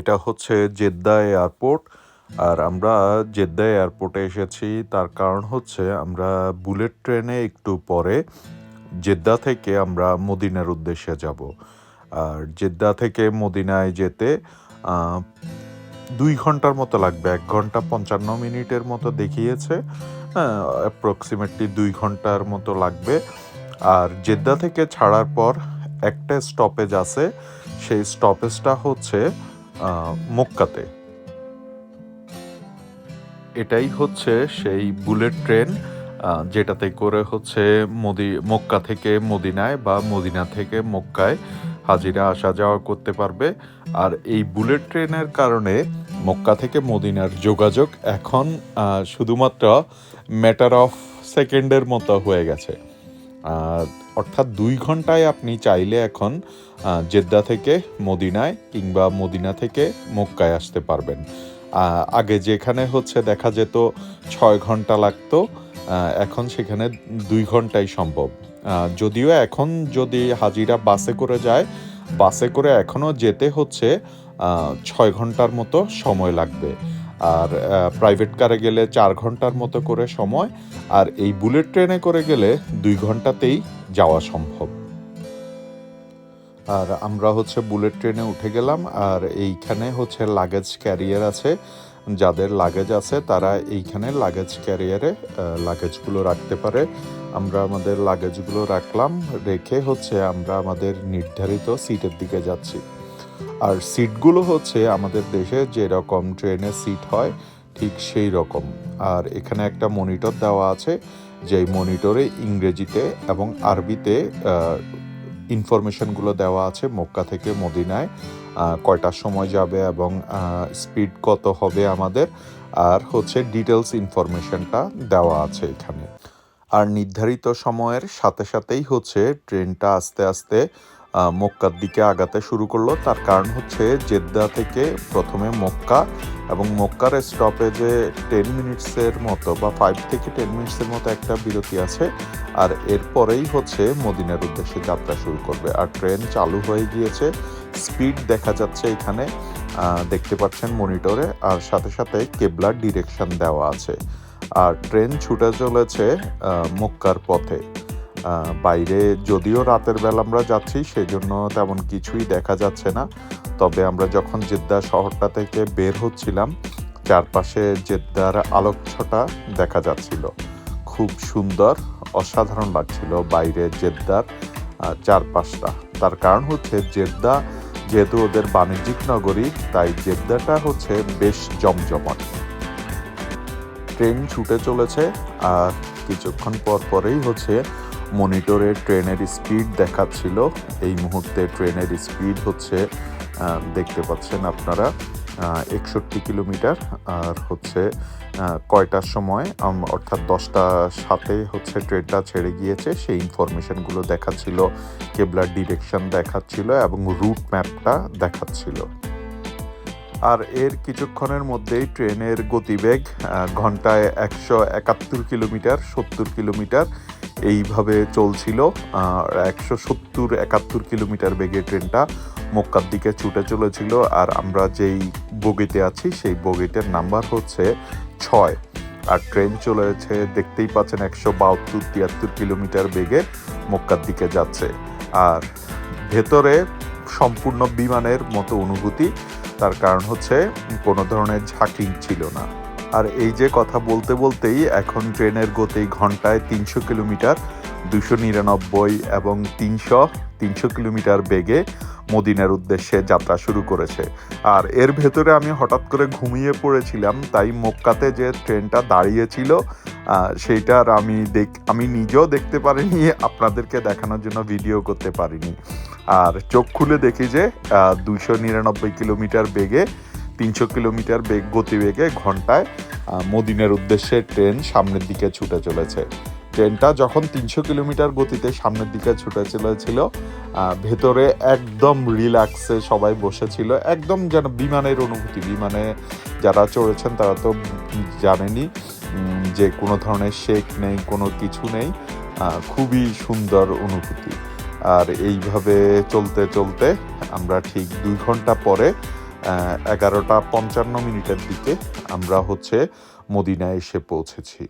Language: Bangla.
এটা হচ্ছে জেদ্দা এয়ারপোর্ট। আর আমরা জেদ্দা এয়ারপোর্টে এসেছি, তার কারণ হচ্ছে আমরা বুলেট ট্রেনে একটু পরে জেদ্দা থেকে আমরা মদিনার উদ্দেশ্যে যাব। আর জেদ্দা থেকে মদিনায় যেতে দুই ঘণ্টার মতো লাগবে, এক ঘণ্টা পঞ্চান্ন মিনিটের মতো দেখিয়েছে অ্যাপ্রক্সিমেটলি দুই ঘণ্টার মতো লাগবে। আর জেদ্দা থেকে ছাড়ার পর একটা স্টপেজ আছে, সেই স্টপেজটা হচ্ছে মক্কাতে। এটাই হচ্ছে সেই বুলেট ট্রেন যেটাতে করে হচ্ছে মদি, মক্কা থেকে মদিনায় বা মদিনা থেকে মক্কায় হাজিরা আসা যাওয়া করতে পারবে। আর এই বুলেট ট্রেনের কারণে মক্কা থেকে মদিনার যোগাযোগ এখন শুধুমাত্র ম্যাটার অফ সেকেন্ডের মতো হয়ে গেছে। অর্থাৎ দুই ঘন্টায় আপনি চাইলে এখন জেদ্দা থেকে মদিনায় কিংবা মদিনা থেকে মক্কায় আসতে পারবেন। আগে যেখানে হচ্ছে দেখা যেত ছয় ঘণ্টা লাগতো এখন সেখানে দুই ঘন্টাই সম্ভব। যদিও এখন যদি হাজিরা বাসে করে যায়, বাসে করে এখনও যেতে হচ্ছে ছয় ঘণ্টার মতো সময় লাগবে। আর প্রাইভেট কারে গেলে চার ঘণ্টার মতো করে সময়, আর এই বুলেট ট্রেনে করে গেলে দুই ঘন্টাতেই যাওয়া সম্ভব। আর আমরা হচ্ছে বুলেট ট্রেনে উঠে গেলাম, আর এইখানে হচ্ছে লাগেজ ক্যারিয়ার আছে। যাদের লাগেজ আছে, তারা এইখানে লাগেজ ক্যারিয়ারে লাগেজগুলো রাখতে পারে। আমরা আমাদের লাগেজগুলো রাখলাম, রেখে হচ্ছে আমরা আমাদের নির্ধারিত সিটের দিকে যাচ্ছি। আর সিটগুলো হচ্ছে আমাদের দেশে যেরকম ট্রেনের সিট হয়, ঠিক সেই রকম আর এখানে একটা মনিটর দেওয়া আছে, যেই মনিটরে ইংরেজিতে এবং আরবিতে ইনফরমেশনগুলো দেওয়া আছে মক্কা থেকে মদিনায় কয়টার সময় যাবে এবং স্পিড কত হবে আমাদের। আর হচ্ছে ডিটেলস ইনফরমেশনটা দেওয়া আছে এখানে। আর নির্ধারিত সময়ের সাথে সাথেই হচ্ছে ট্রেনটা আস্তে আস্তে মক্কার দিকে আগাতে শুরু করল। তার কারণ হচ্ছে জেদ্দা থেকে প্রথমে মক্কা এবং মক্কার স্টপেজে টেন মিনিটসের মতো বা ফাইভ থেকে টেন মিনিটসের মতো একটা বিরতি আছে আর এরপরেই হচ্ছে মদিনার উদ্দেশ্যে যাত্রা শুরু করবে। আর ট্রেন চালু হয়ে গিয়েছে স্পিড দেখা যাচ্ছে এখানে দেখতে পাচ্ছেন মনিটরে আর সাথে সাথে কেবলার ডিরেকশন দেওয়া আছে। আর ট্রেন ছুটে চলেছে মক্কার পথে। বাইরে যদিও রাতের বেলা আমরা যাচ্ছি, সেজন্য তেমন কিছুই দেখা যাচ্ছে না। তবে আমরা যখন জেদ্দা শহরটা থেকে বের হচ্ছিলাম, চারপাশে জেদ্দার আলোকছটা দেখা যাচ্ছিল। খুব সুন্দর, অসাধারণ লাগছিল বাইরে জেদ্দার চারপাশটা। তার কারণ হচ্ছে জেদ্দা যেহেতু ওদের বাণিজ্যিক নগরী, তাই জেদ্দাটা হচ্ছে বেশ জমজমাট। ট্রেন ছুটে চলেছে, আর কিছুক্ষণ পর পরেই হচ্ছে মনিটরে ট্রেনের স্পিড দেখাচ্ছিল। এই মুহূর্তে ট্রেনের স্পিড হচ্ছে দেখতে পাচ্ছেন আপনারা একষট্টি কিলোমিটার। আর হচ্ছে কয়টার সময় অর্থাৎ দশটা সাথে হচ্ছে ট্রেনটা ছেড়ে গিয়েছে। সেই ইনফরমেশনগুলো দেখাচ্ছিল, কেবলার ডিরেকশন দেখাচ্ছিল এবং রুট ম্যাপটা দেখাচ্ছিল। আর এর কিছুক্ষণের মধ্যেই ট্রেনের গতিবেগ ঘন্টায় একশো একাত্তর কিলোমিটার, সত্তর কিলোমিটার। এইভাবে চলছিল। একশো সত্তর একাত্তর কিলোমিটার বেগে ট্রেনটা মক্কার দিকে ছুটে চলেছিল। আর আমরা যেই বগিতে আছি, সেই বগিটার নাম্বার হচ্ছে ছয়। আর ট্রেন চলেছে, দেখতেই পাচ্ছেন, একশো বাহাত্তর, তিয়াত্তর কিলোমিটার বেগে মক্কার দিকে যাচ্ছে। আর ভেতরে সম্পূর্ণ বিমানের মতো অনুভূতি, তার কারণ হচ্ছে কোনো ধরনের ঝাঁকি ছিল না। আর এই যে কথা বলতে বলতেই এখন ট্রেনের গতি ঘন্টায় তিনশো কিলোমিটার, দুশো নিরানব্বই এবং তিনশো তিনশো কিলোমিটার বেগে মদিনার উদ্দেশ্যে যাত্রা শুরু করেছে। আর এর ভেতরে আমি হঠাৎ করে ঘুমিয়ে পড়েছিলাম, তাই মক্কাতে যে ট্রেনটা দাঁড়িয়েছিল সেইটার আমি দেখ, আমি নিজেও দেখতে পারিনি, আপনাদেরকে দেখানোর জন্য ভিডিও করতে পারিনি। আর চোখ খুলে দেখি যে দুশো নিরানব্বই কিলোমিটার বেগে তিনশো কিলোমিটার বেগ গতিবেগে ঘন্টায় মদিনের উদ্দেশ্যে ট্রেন সামনের দিকে ছুটে চলেছে। ট্রেনটা যখন তিনশো কিলোমিটার গতিতে সামনের দিকে ছুটে চলেছিল ভেতরে একদম রিল্যাক্সে সবাই বসেছিল একদম যেন বিমানের অনুভূতি। বিমানে যারা চড়েছেন তারা তো জানেনই উম, যে কোনো ধরনের শেক নেই কোনো কিছু নেই খুবই সুন্দর অনুভূতি। আর এইভাবে চলতে চলতে আমরা ঠিক দুই ঘণ্টা পরে এগারোটা পঞ্চান্ন মিনিটের দিকে আমরা হচ্ছে মদিনায় এসে পৌঁছেছি।